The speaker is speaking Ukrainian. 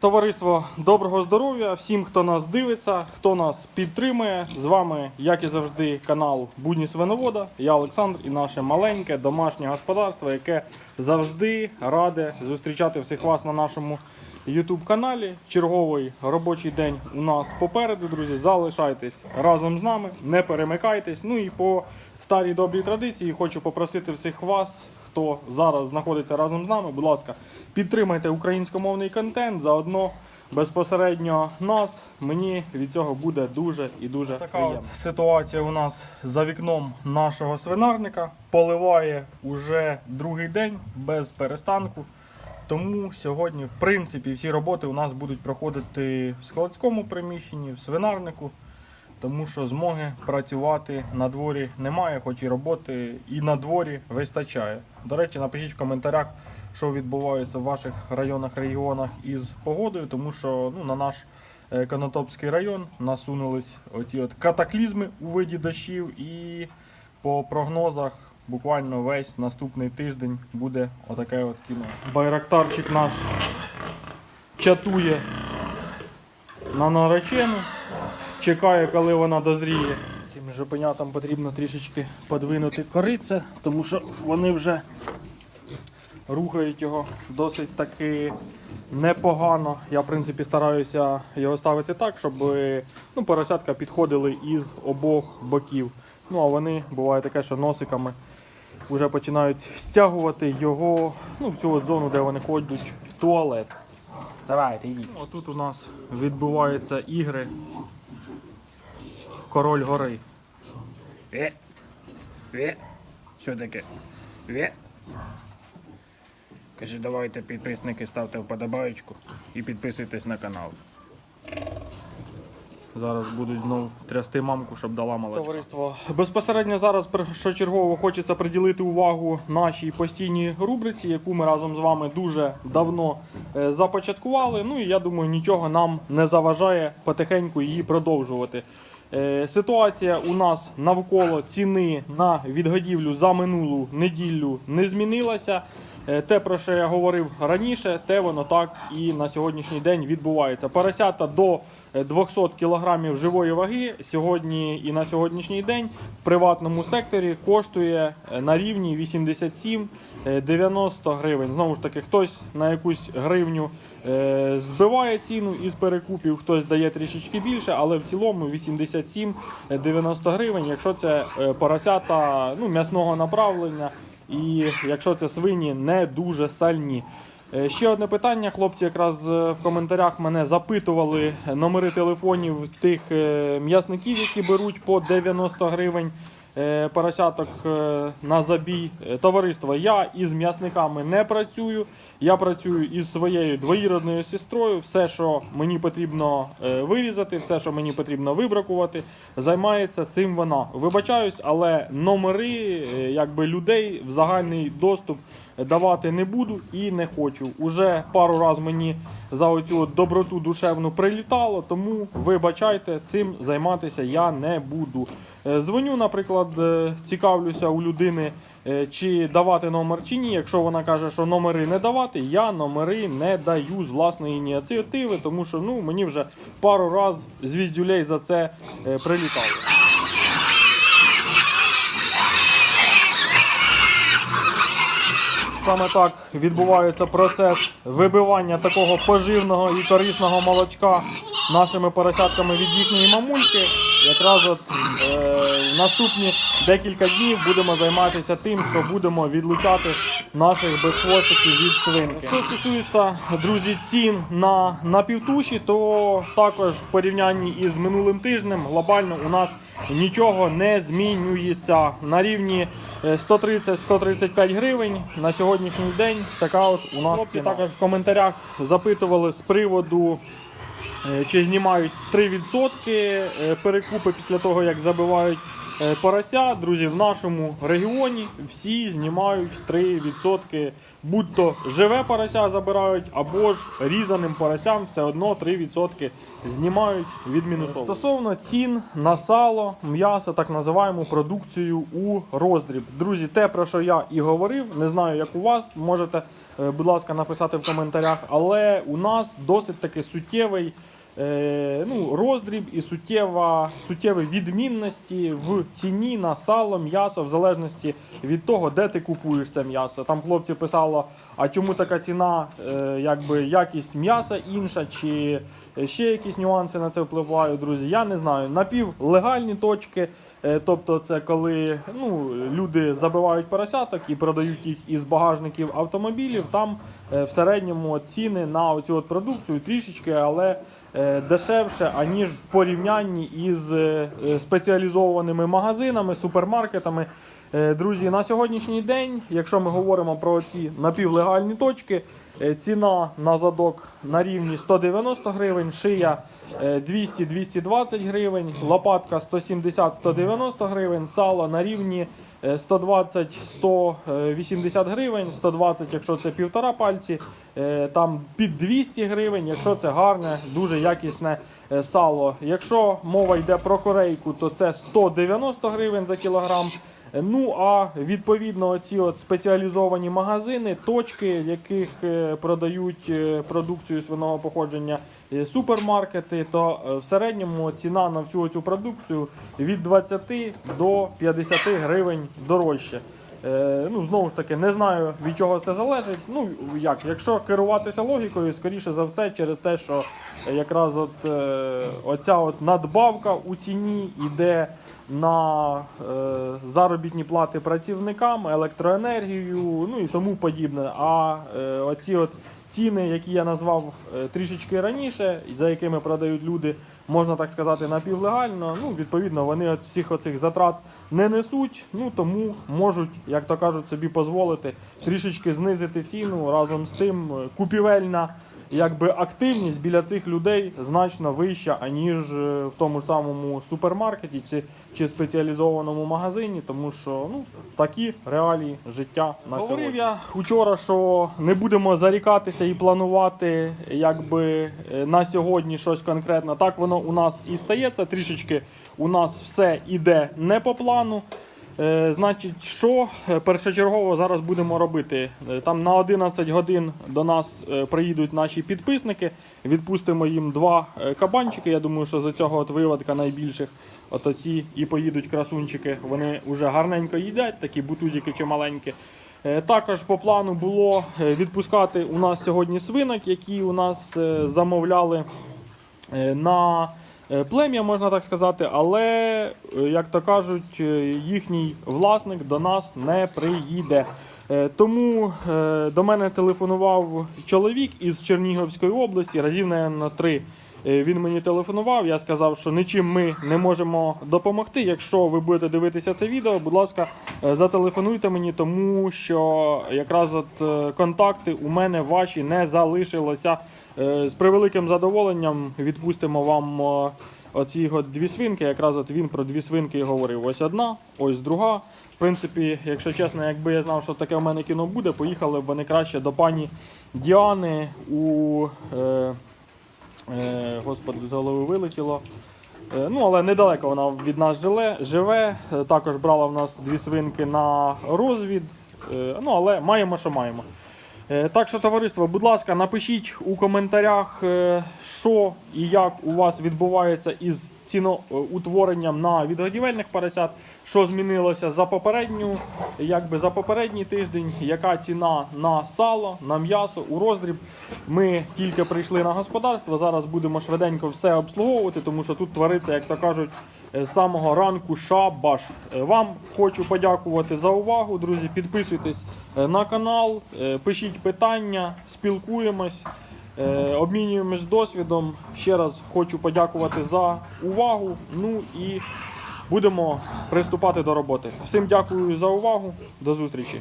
Товариство доброго здоров'я всім, хто нас дивиться, хто нас підтримує. З вами, як і завжди, канал Будні Свиновода. Я Олександр і наше маленьке домашнє господарство, яке завжди раде зустрічати всіх вас на нашому YouTube каналі. Черговий робочий день у нас попереду, друзі. Залишайтесь разом з нами, не перемикайтесь. Ну і по старій добрій традиції хочу попросити всіх вас хто зараз знаходиться разом з нами, будь ласка, підтримайте українськомовний контент. Заодно безпосередньо нас. Мені від цього буде дуже і дуже така приємно. от ситуація у нас за вікном нашого свинарника. Поливає уже другий день без перестанку. Тому сьогодні, в принципі, всі роботи у нас будуть проходити в складському приміщенні, в свинарнику тому що змоги працювати на дворі немає, хоч і роботи і на дворі вистачає. До речі, напишіть в коментарях, що відбувається в ваших районах, регіонах із погодою, тому що ну, на наш е, Конотопський район насунулись оці от катаклізми у виді дощів, і по прогнозах буквально весь наступний тиждень буде отаке от кіно. Байрактарчик наш чатує на наречену чекає, коли вона дозріє. Цим жопенятам потрібно трішечки подвинути кориця, тому що вони вже рухають його досить таки непогано. Я, в принципі, стараюся його ставити так, щоб ну, поросятка підходили із обох боків. Ну, а вони буває таке, що носиками вже починають стягувати його ну, в цю от зону, де вони ходять в туалет. Давайте, йдіть. Отут у нас відбуваються ігри Король гори. Ве. Ве. Що таке? Ве. Каже, давайте підписники ставте вподобаєчку і підписуйтесь на канал. Зараз будуть знов трясти мамку, щоб дала молочко. Товариство. Безпосередньо зараз першочергово хочеться приділити увагу нашій постійній рубриці, яку ми разом з вами дуже давно е, започаткували. Ну і я думаю, нічого нам не заважає потихеньку її продовжувати. Е, Ситуація у нас навколо ціни на відгодівлю за минулу неділю не змінилася. Е, Те, про що я говорив раніше, те воно так і на сьогоднішній день відбувається. Поросята до е, 200 кг живої ваги сьогодні і на сьогоднішній день в приватному секторі коштує е, на рівні 87-90 гривень. Знову ж таки, хтось на якусь гривню е, збиває ціну із перекупів, хтось дає трішечки більше, але в цілому 87-90 гривень, якщо це е, поросята ну, м'ясного направлення. І якщо це свині не дуже сальні. Е, Ще одне питання. Хлопці якраз е, в коментарях мене запитували номери телефонів тих е, м'ясників, які беруть по 90 гривень поросяток е, на забій. Е, Товариство, я із м'ясниками не працюю. Я працюю із своєю двоюродною сестрою. Все, що мені потрібно е, вирізати, все, що мені потрібно вибракувати, займається цим вона. Вибачаюсь, але номери е, якби людей в загальний доступ давати не буду і не хочу. Уже пару раз мені за оцю доброту душевну прилітало, тому вибачайте, цим займатися я не буду. Е, Дзвоню, наприклад, е, цікавлюся у людини, е, чи давати номер чи ні. Якщо вона каже, що номери не давати, я номери не даю з власної ініціативи, тому що ну, мені вже пару раз звіздюлей за це прилітало. Саме так відбувається процес вибивання такого поживного і корисного молочка нашими поросятками від їхньої мамульки. Якраз от наступні декілька днів будемо займатися тим, що будемо відлучати наших безхвостиків від свинки. Що стосується друзі цін на напівтуші, то також в порівнянні із минулим тижнем глобально у нас нічого не змінюється на рівні е, 130-135 гривень на сьогоднішній день. Така от у нас Хлопці також в коментарях запитували з приводу. е, Чи знімають 3% е, перекупи після того, як забивають е, порося, друзі, в нашому регіоні всі знімають 3%. Будь-то живе порося забирають, або ж різаним поросям все одно 3% знімають від мінусового. Стосовно цін на сало, м'ясо, так називаємо продукцію у роздріб. Друзі, те, про що я і говорив, не знаю, як у вас, можете, е, будь ласка, написати в коментарях, але у нас досить таки суттєвий е, ну, роздріб і суттєва, суттєві відмінності в ціні на сало, м'ясо, в залежності від того, де ти купуєш це м'ясо. Там хлопці писало, а чому така ціна, е, якби якість м'яса інша, чи ще якісь нюанси на це впливають, друзі. Я не знаю. Напівлегальні точки. е, Тобто це коли ну, люди забивають поросяток і продають їх із багажників автомобілів. Там е, в середньому ціни на оцю продукцію трішечки, але е, дешевше, аніж в порівнянні із е, е, спеціалізованими магазинами, супермаркетами. Е, Друзі, на сьогоднішній день, якщо ми говоримо про ці напівлегальні точки, е, ціна на задок на рівні 190 гривень, шия е, 200-220 гривень, лопатка 170-190 гривень, сало на рівні е, 120-180 гривень, 120, якщо це півтора пальці, е, там під 200 гривень, якщо це гарне, дуже якісне е, сало. Якщо мова йде про корейку, то це 190 гривень за кілограм. Ну а відповідно ці от спеціалізовані магазини, точки, в яких е, продають е, продукцію свиного походження, е, супермаркети, то е, в середньому ціна на всю цю продукцію від 20 до 50 гривень дорожче. Е, ну, знову ж таки, не знаю від чого це залежить. Ну як, якщо керуватися логікою, скоріше за все, через те, що якраз от е, оця от надбавка у ціні йде на е, заробітні плати працівникам, електроенергію, ну і тому подібне. А е, оці от ціни, які я назвав е, трішечки раніше, за якими продають люди, можна так сказати, напівлегально. Ну, відповідно, вони от всіх оцих затрат не несуть, ну тому можуть, як то кажуть, собі дозволити трішечки знизити ціну. Разом з тим е, купівельна якби активність біля цих людей значно вища, аніж е, в тому ж самому супермаркеті чи, чи спеціалізованому магазині, тому що ну такі реалії життя на Говорив я вчора, що не будемо зарікатися і планувати, якби е, на сьогодні щось конкретно. Так воно у нас і стається. Трішечки у нас все іде не по плану. Е, значить, що е, першочергово зараз будемо робити? Е, Там на 11 годин до нас приїдуть наші підписники. Відпустимо їм два кабанчики. Я думаю, що за цього от виводка найбільших. От оці і поїдуть красунчики. Вони вже гарненько їдять, такі бутузики чи маленькі. Також по плану було відпускати у нас сьогодні свинок, які у нас замовляли на плем'я, можна так сказати, але, е, як то кажуть, е, їхній власник до нас не приїде. Е, Тому е, до мене телефонував чоловік із Чернігівської області, разів, на три. Е, Він мені телефонував, я сказав, що нічим ми не можемо допомогти. Якщо ви будете дивитися це відео, будь ласка, е, зателефонуйте мені, тому що якраз от е, контакти у мене ваші не залишилося. З превеликим задоволенням відпустимо вам оці от дві свинки. Якраз от він про дві свинки говорив. Ось одна, ось друга. В принципі, якщо чесно, якби я знав, що таке в мене кіно буде, поїхали б вони краще до пані Діани у. Господи, з голови вилетіло. Е, Ну, але недалеко вона від нас живе. Е, Також брала в нас дві свинки на розвід. Е, Ну, але маємо, що маємо. Е, Так що, товариство, будь ласка, напишіть у коментарях, е, що і як у вас відбувається із ціноутворенням на відгодівельних поросят, що змінилося за попередню, якби за попередній тиждень, яка ціна на сало, на м'ясо у роздріб. Ми тільки прийшли на господарство. Зараз будемо швиденько все обслуговувати, тому що тут твориться, як то кажуть, е, з самого ранку шабаш. Е, Вам хочу подякувати за увагу, друзі. Підписуйтесь е, на канал, пишіть питання, спілкуємось. Е, Обмінюємось досвідом. Ще раз хочу подякувати за увагу. Ну і будемо приступати до роботи. Всім дякую за увагу. До зустрічі.